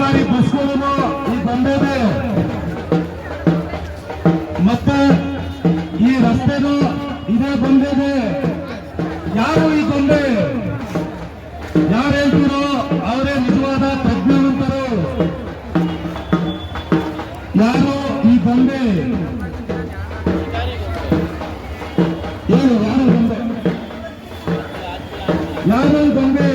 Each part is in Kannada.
ಸರ್ಕಾರಿ ಬಸ್ಗಳನ್ನು ಈ ಬಂದಿದೆ ಮತ್ತೆ ಈ ರಸ್ತೆನೂ ಇದೇ ಬಂದಿದೆ ಯಾರು ಈ ಗೊಂಬೆ ಯಾರು ಹೇಳ್ತೀರೋ ಅವರೇ ನಿಜವಾದ ತಜ್ಞರಂತರು ಯಾರು ಈ ಗೊಂಬೆ ಏನು ಯಾರು ಗೊಂಬೆ ಯಾರು ಈ ಗೊಂಬೆ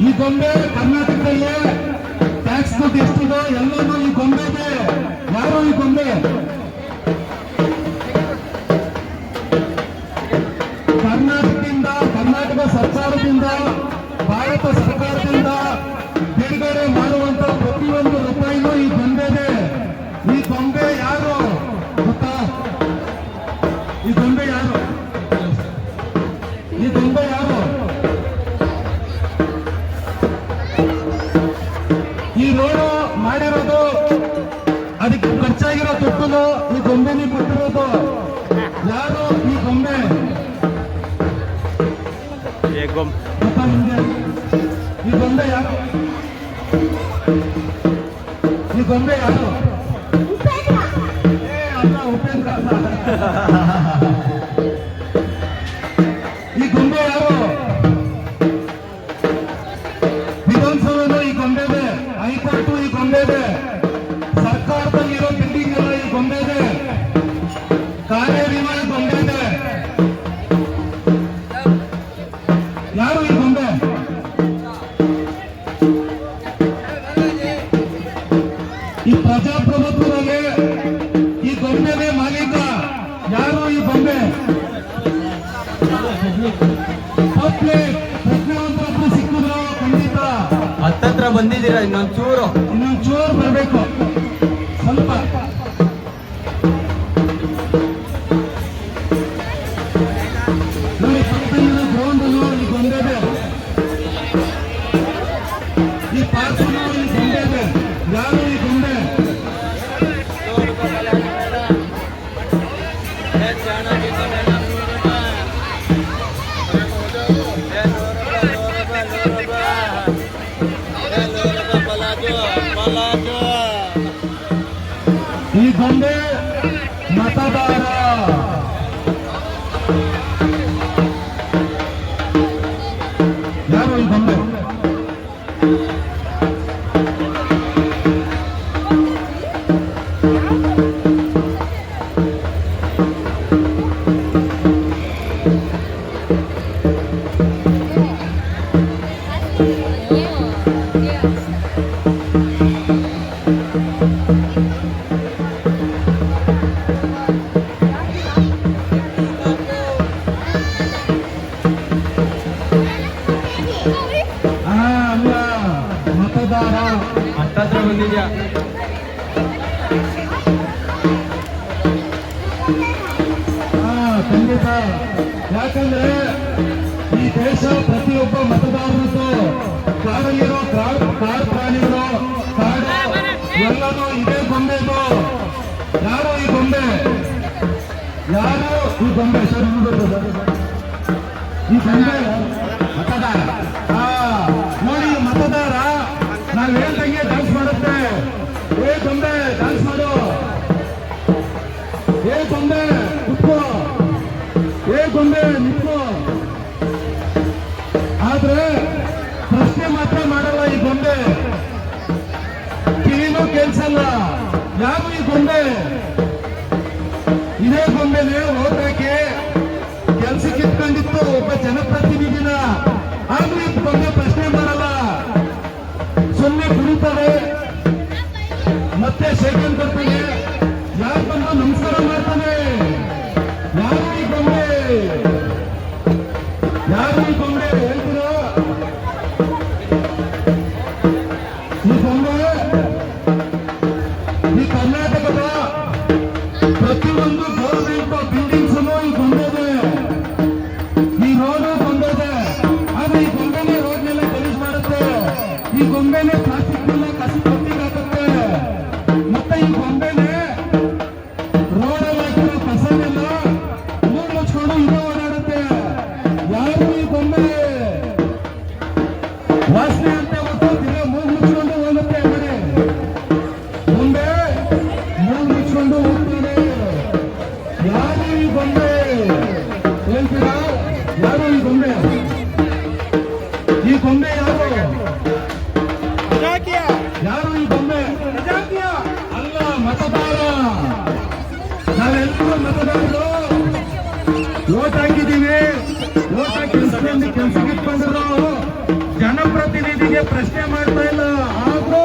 ಈ ಗೊಂಬೆ ಕರ್ನಾಟಕದಲ್ಲೇ ದುಡ್ಡು ಎಷ್ಟಿದೆ? ಎಲ್ಲನೂ ಈ ಗೊಂಬೆಗೆ. ಯಾರು ಈ ಗೊಂಬೆ? ಕರ್ನಾಟಕದಿಂದ, ಕರ್ನಾಟಕ ಸರ್ಕಾರದಿಂದ, ಭಾರತ ಸರ್ಕಾರದಿಂದ ಬಿಡುಗಡೆ ಮಾಡುವಂತ ಪ್ರತಿಯೊಂದು ರೂಪಾಯಿನೂ ಈ ಗೊಂಬೆಗೆ. ಈ ಗೊಂಬೆ ಯಾರು? ಗೊತ್ತಾ? ಈ ಗೊಂಬೆ ಯಾರು? ಈ ಗೊಂಬೆ ಯಾರು? 예금 उपेंद्र ಬಂದಿದ್ದೀರಾ ಇನ್ನೊಂದ್ ಚೂರು ಇನ್ನೊಂದು ಚೂರು ಬರಬೇಕು ಸ್ವಲ್ಪ ನೋಡಿ ಪಕ್ಕದಲ್ಲಿರೋ ಗ್ರೌಂಡ್ ಈ ಗೊಂಬೆದೆ ಈ ಪಾರ್ಕ್ ಈ ಗೊಂಬೆದೆ ಯಾರು ಈ ಗೊಂಬೆ ಈ ಬಂದಿದ್ಯಾ ಖಂಡಿತ. ಯಾಕಂದ್ರೆ ಈ ದೇಶ ಪ್ರತಿಯೊಬ್ಬ ಮತದಾರರದ್ದು ಕಾಡಲ್ಲಿರೋ ಕಾಡು ಕಾಡು ಪ್ರಾಣಿಗಳು, ಕಾಡು ಎಲ್ಲರೂ ಇದೇ ಗೊಂಬೆದು. ಯಾರು ಈ ಗೊಂಬೆ? ಯಾರು ಈ ಗೊಂಬೆ? ಸರ್ ಈ ಗೊಂಬೆ ಮತದಾರ. ಡ್ಯಾನ್ಸ್ ಮಾಡು. ಏ ಗೊಂಬೆ ಕುತ್ಕೋ ಏ ಗೊಂಬೆ, ನಿಂತ್ಕೋ. ಆದ್ರೆ ಪ್ರಶ್ನೆ ಮಾತ್ರ ಮಾಡಲ್ಲ ಈ ಗೊಂಬೆ. ಕಿವಿನೂ ಕೇಳಿಸಲ್ಲ. ಯಾರು ಈ ಗೊಂಬೆ? ಇದೇ ಗೊಂಬೆನೆ ಓಟ್ ಹಾಕಿ ಕೆಲ್ಸಕ್ಕೆ ಇಟ್ಕೊಂಡಿತ್ತು ಒಬ್ಬ ಜನಪ್ರತಿನಿಧಿನ. ಆದ್ರೂ ಈ ಗೊಂಬೆ ಪ್ರಶ್ನೆ ಮಾಡಲ್ಲ. ಸುಮ್ಮನೆ ಕುಡಿತಾರೆ ಮತ್ತೆ ಶೇಖನ್ ಬರ್ತಾನೆ. ಯಾರು ಬಂದು ನಮಸ್ಕಾರ ಮಾಡ್ತಾನೆ? ಯಾರು ಈ ಗೊಂಬೆ? ಯಾರು ಈ ಗೊಂಬೆ? ಹೇಳ್ತೀರೋ? ಈ ಗೊಂಬೆ? ಈ ಕರ್ನಾಟಕದ ಪ್ರತಿಯೊಂದು ಗೌರ್ಮೆಂಟ್ ಬಿಲ್ಡಿಂಗ್ಸ್ ಈ ಗೊಂಬೆದೆ ಈ ರೋಡು ಗೊಂಬೆದೆ. ಆದ್ರೆ ಈ ಗೊಂಬೆನೆ ರೋಡ್ನೆಲ್ಲ ಗಲೀಜ್ ಮಾಡುತ್ತೆ. ಈ ಗೊಂಬೆನೆ ಪ್ಲಾಸ್ಟಿಕ್ ಕಸಿ ತೊಟ್ಟಿಗೆ ಜನಪ್ರತಿನಿಧಿಗೆ ಪ್ರಶ್ನೆ ಮಾಡ್ತಾ ಇಲ್ಲ. ಆದ್ರೂ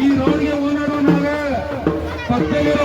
ಈ ರೋಡ್ಗೆ ಓನಾಡೋ ನಾವೇ ಪಕ್ಕದಲ್ಲಿರೋ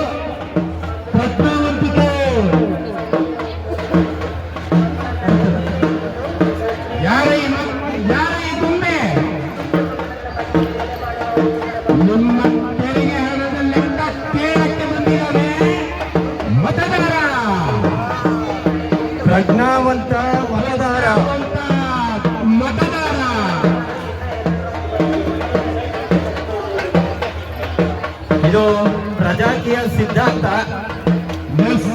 ಪ್ರಜ್ಞಾವಂತಿಕೆ ಯಾರ ಯಾರ ನಿಮ್ಮ ತೆರಿಗೆ ಹಣದ ಲೆಕ್ಕ ಕೇಳಕ್ಕೆ ಬಂದಿದ್ದಾನೆ ಮತದಾರ. ಪ್ರಜ್ಞಾವಂತ ಮತದಾರ. ಮತದಾರ. ಇದು ಪ್ರಜಾಕೀಯ ಸಿದ್ಧಾಂತ. ಎಸ್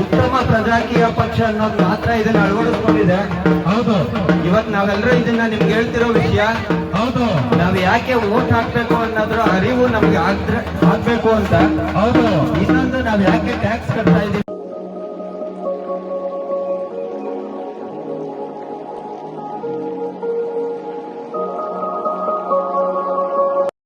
ಉತ್ತಮ ಪ್ರಜಾಕೀಯ ಪಕ್ಷ ಅನ್ನೋದು ಮಾತ್ರ ಇದನ್ನ ಅಳವಡಿಸ್ಕೊಂಡಿದೆ. ಹೌದು. ಇವತ್ ನಾವೆಲ್ಲರೂ ಇದನ್ನ ನಿಮ್ಗೆ ಹೇಳ್ತಿರೋ ವಿಷಯ. ಹೌದು. ನಾವ್ ಯಾಕೆ ವೋಟ್ ಹಾಕ್ಬೇಕು ಅನ್ನೋದ್ರ ಅರಿವು ನಮ್ಗೆ ಆಗ್ಬೇಕು ಅಂತ. ಹೌದು. ಇನ್ನೊಂದು ನಾವ್ ಯಾಕೆ ಟ್ಯಾಕ್ಸ್ ಕಟ್ತಾ ಇದೀವಿ